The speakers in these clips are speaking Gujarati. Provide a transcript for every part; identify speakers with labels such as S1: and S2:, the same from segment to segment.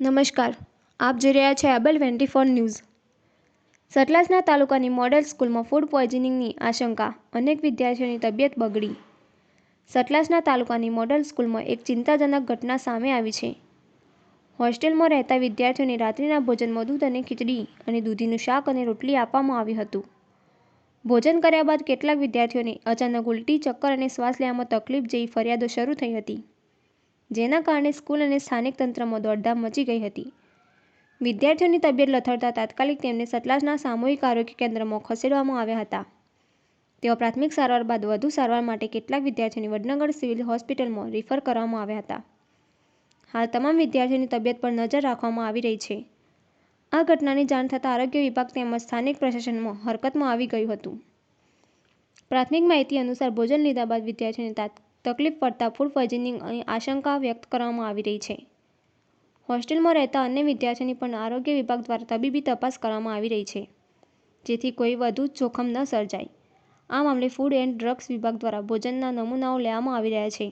S1: નમસ્કાર. આપ જોઈ રહ્યા છે એબલ ટ્વેન્ટી ફોર ન્યૂઝ. સતલાસના તાલુકાની મોડેલ સ્કૂલમાં ફૂડ પોઈઝનિંગની આશંકા. અનેક વિદ્યાર્થીઓની તબિયત બગડી. સતલાસના તાલુકાની મોડેલ સ્કૂલમાં એક ચિંતાજનક ઘટના સામે આવી છે. હોસ્ટેલમાં રહેતા વિદ્યાર્થીઓને રાત્રિના ભોજનમાં દૂધ અને ખીચડી અને દૂધીનું શાક અને રોટલી આપવામાં આવ્યું હતું. ભોજન કર્યા બાદ કેટલાક વિદ્યાર્થીઓને અચાનક ઉલટી, ચક્કર અને શ્વાસ લેવામાં તકલીફ જેવી ફરિયાદો શરૂ થઈ હતી. જેના કારણે સ્કૂલ અને સ્થાનિક તંત્રમાં દોડધામ મચી ગઈ હતી. વિદ્યાર્થીઓની તબિયત લથડતા તાત્કાલિક તેમને સતલાજના સામૂહિક આરોગ્ય કેન્દ્રમાં ખસેડવામાં આવ્યા હતા. તેઓ પ્રાથમિક સારવાર બાદ વધુ સારવાર માટે કેટલાક વિદ્યાર્થીઓને વડનગર સિવિલ હોસ્પિટલમાં રિફર કરવામાં આવ્યા હતા. હાલ તમામ વિદ્યાર્થીઓની તબિયત પર નજર રાખવામાં આવી રહી છે. આ ઘટનાની જાણ થતાં આરોગ્ય વિભાગ તેમજ સ્થાનિક પ્રશાસનમાં હરકતમાં આવી ગયું હતું. પ્રાથમિક માહિતી અનુસાર ભોજન લીધા બાદ વિદ્યાર્થીઓને તાત- તકલીફ પડતા ફૂડ પોઈઝનિંગની આશંકા વ્યક્ત કરવામાં આવી રહી છે. હોસ્ટેલમાં રહેતા અન્ય વિદ્યાર્થીઓની પણ આરોગ્ય વિભાગ દ્વારા તબીબી તપાસ કરવામાં આવી રહી છે, જેથી કોઈ વધુ જોખમ ન સર્જાય. આ મામલે ફૂડ એન્ડ ડ્રગ્સ વિભાગ દ્વારા ભોજનના નમૂનાઓ લેવામાં આવી રહ્યા છે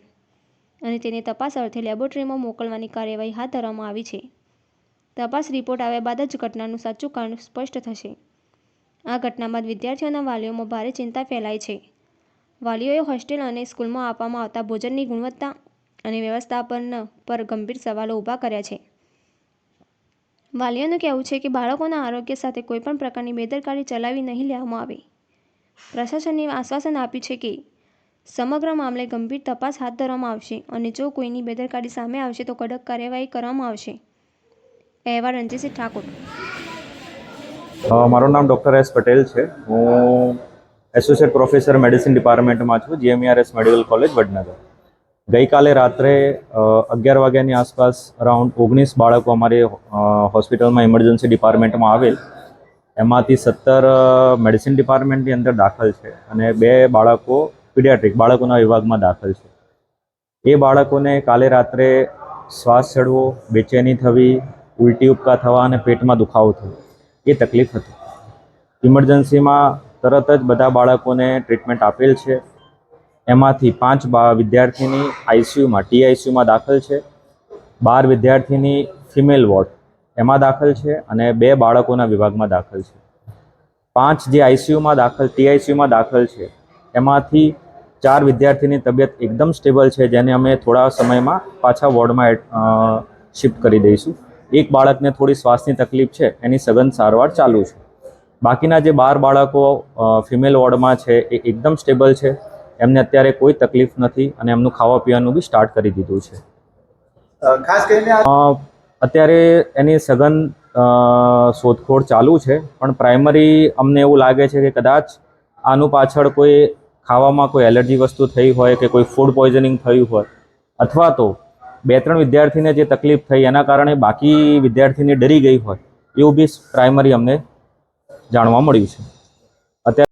S1: અને તેને તપાસ અર્થે લેબોરેટરીમાં મોકલવાની કાર્યવાહી હાથ ધરવામાં આવી છે. તપાસ રિપોર્ટ આવ્યા બાદ જ ઘટનાનું સાચું કારણ સ્પષ્ટ થશે. આ ઘટના બાદ વિદ્યાર્થીઓના વાલીઓમાં ભારે ચિંતા ફેલાઈ છે. વાલીઓએ હોસ્ટેલ અને સ્કૂલમાં આપવામાં આવતા ભોજનની ગુણવત્તા અને વ્યવસ્થાપન પર ગંભીર સવાલો ઊભા કર્યા છે. વાલીઓનું કહેવું છે કે બાળકોના આરોગ્ય સાથે કોઈપણ પ્રકારની બેદરકારી ચલાવી નહીં લેવામાં આવે. પ્રશાસને આશ્વાસન આપ્યું છે કે સમગ્ર મામલે ગંભીર તપાસ હાથ ધરવામાં આવશે અને જો કોઈની બેદરકારી સામે આવશે તો કડક કાર્યવાહી કરવામાં આવશે. અહેવાલ રણજીતસિંહ ઠાકોર.
S2: મારું નામ ડૉક્ટર એસ પટેલ છે. હું એસોસિએટ પ્રોફેસર મેડિસિન ડિપાર્ટમેન્ટમાં છું, જીએમઈઆરએસ મેડિકલ કોલેજ વડનગર. ગઈકાલે રાત્રે અગિયાર વાગ્યાની આસપાસ, અરાઉન્ડ ઓગણીસ બાળકો અમારી હોસ્પિટલમાં ઇમરજન્સી ડિપાર્ટમેન્ટમાં આવેલ. એમાંથી સત્તર મેડિસિન ડિપાર્ટમેન્ટની અંદર દાખલ છે અને બે બાળકો પીડિયાટ્રિક, બાળકોના વિભાગમાં દાખલ છે. એ બાળકોને કાલે રાત્રે શ્વાસ ચડવો બેચેની થવી, ઉલટી ઉપકા થવા અને પેટમાં દુખાવો થવો, એ તકલીફ હતી. ઇમરજન્સીમાં તરત જ બધા બાળકોને ટ્રીટમેન્ટ આપેલ છે. એમાંથી પાંચ વિદ્યાર્થીની આઈસીયુમાં, ટીઆઈસીયુમાં દાખલ છે. બાર વિદ્યાર્થીની ફિમેલ વોર્ડ એમાં દાખલ છે અને બે બાળકોના વિભાગમાં દાખલ છે. પાંચ જે આઈસીયુમાં દાખલ, ટીઆઈસીયુમાં દાખલ છે, એમાંથી ચાર વિદ્યાર્થીની તબિયત એકદમ સ્ટેબલ છે, જેને અમે થોડા સમયમાં પાછા વોર્ડમાં શિફ્ટ કરી દઈશું. એક બાળકને થોડી શ્વાસની તકલીફ છે, એની સઘન સારવાર ચાલુ છે. બાકીના જે બાર બાળકો ફિમેલ વોર્ડમાં છે એ એકદમ સ્ટેબલ છે. એમને અત્યારે કોઈ તકલીફ નથી અને એમનું ખાવા પીવાનું બી સ્ટાર્ટ કરી દીધું છે.
S3: ખાસ કરીને
S2: અત્યારે એની સઘન શોધખોળ ચાલુ છે પણ પ્રાઇમરી અમને એવું લાગે છે કે કદાચ આનું પાછળ કોઈ ખાવામાં કોઈ એલર્જી વસ્તુ થઈ હોય કે કોઈ ફૂડ પોઈઝનિંગ થયું હોય અથવા તો બે ત્રણ વિદ્યાર્થીને જે તકલીફ થઈ એના કારણે બાકી વિદ્યાર્થીની ડરી ગઈ હોય એવું બી પ્રાઇમરી અમને જાણવા મળ્યું છે. અત્યારે